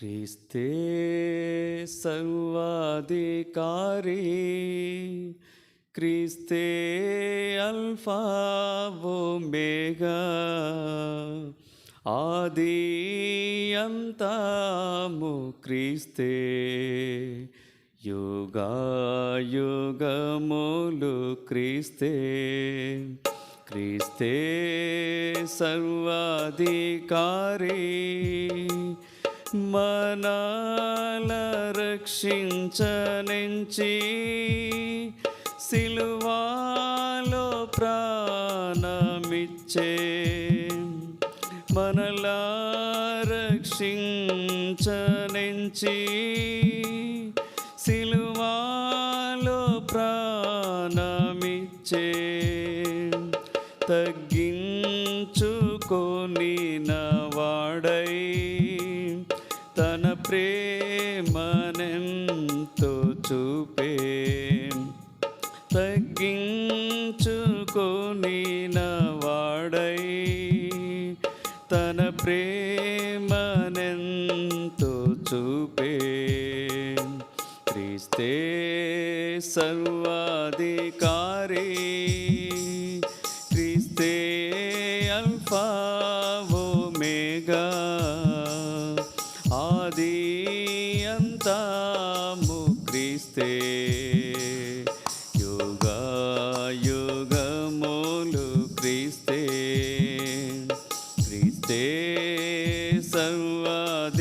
క్రీస్తే సర్వాధికారి. క్రీస్తే అల్ఫా ఒమేగా. ఆది అంతము క్రీస్తే. యుగా యుగములు క్రీస్తే. క్రీస్తే సర్వాధికారి. మనాల రక్షించనించి సిలువాలో ప్రాణమిచ్చే మనలా రక్షించనించి సిలువాలో ప్రాణమిచ్చే తగ్గి చూపే? తగ్గించుకొని వాడై తన ప్రేమనెంతో చూపే? క్రీస్తే సర్వాధికారి క్రీస్తే అల్ఫా క్రీస్తే యుగ యుగములు క్రీస్తే క్రీస్తే సర్వాధికారి.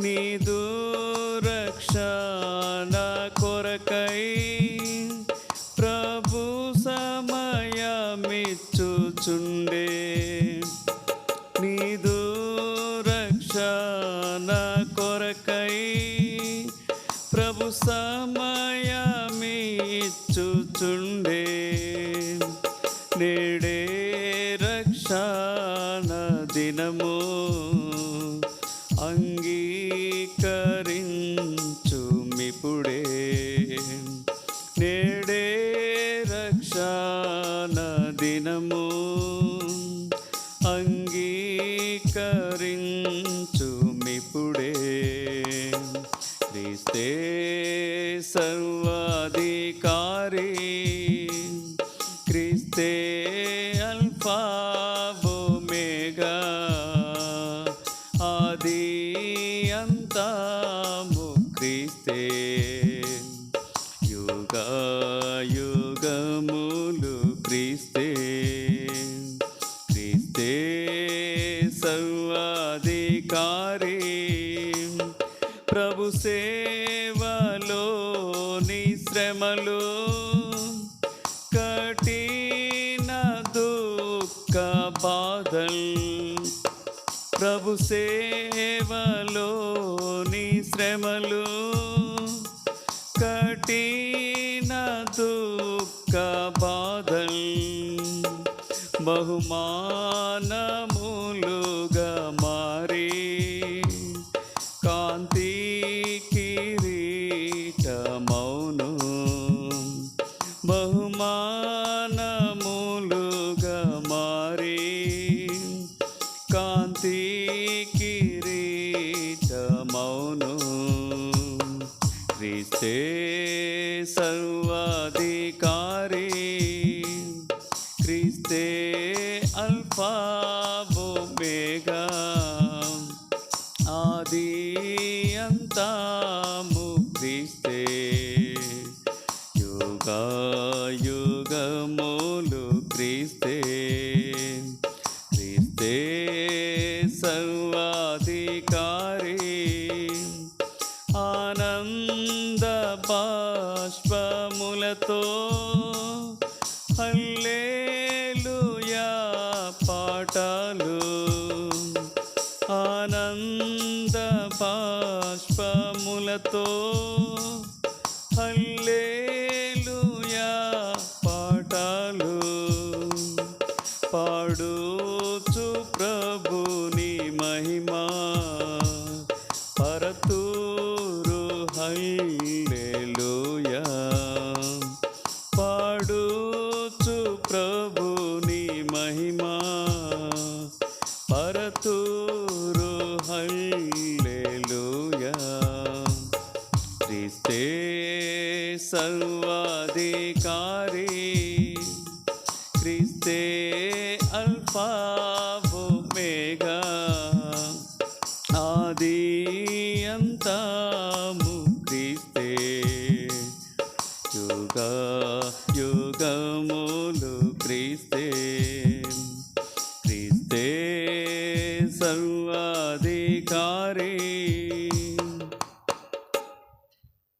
నీదు రక్షణ కొరకై ప్రభు సమయమిచ్చుచుండే. సమయమిచ్చుచుండే. నేడే రక్షణ దినము అంగీకరించు నేడే రక్షణ దినము అంతము క్రీస్తే. యుగ యుగములు క్రీస్తే. క్రీస్తే సర్వాధికారి. ప్రభు సేవలోని శ్రమలు కఠిన దుఃఖ బాధల్. ప్రభు సేవలో శ్రమలు కఠిన దుఃఖ బాధల్ బహుమానములు క్రీస్తే సర్వాధికారి. క్రీస్తే అల్ఫా ఒమేగా ఆది అంతము బాష్పములతో హల్లేలుయా పాటలు. ఆనంద బాష్పములతో. హల్లేలుయా పాటలు. పాడుచు ప్రభుని మహిమా. ते सर्वाधिकारी क्रिस्ते अल्फा ओमेगा आदियन्तामु क्रिस्ते युगा युगमुलु क्रिस्ते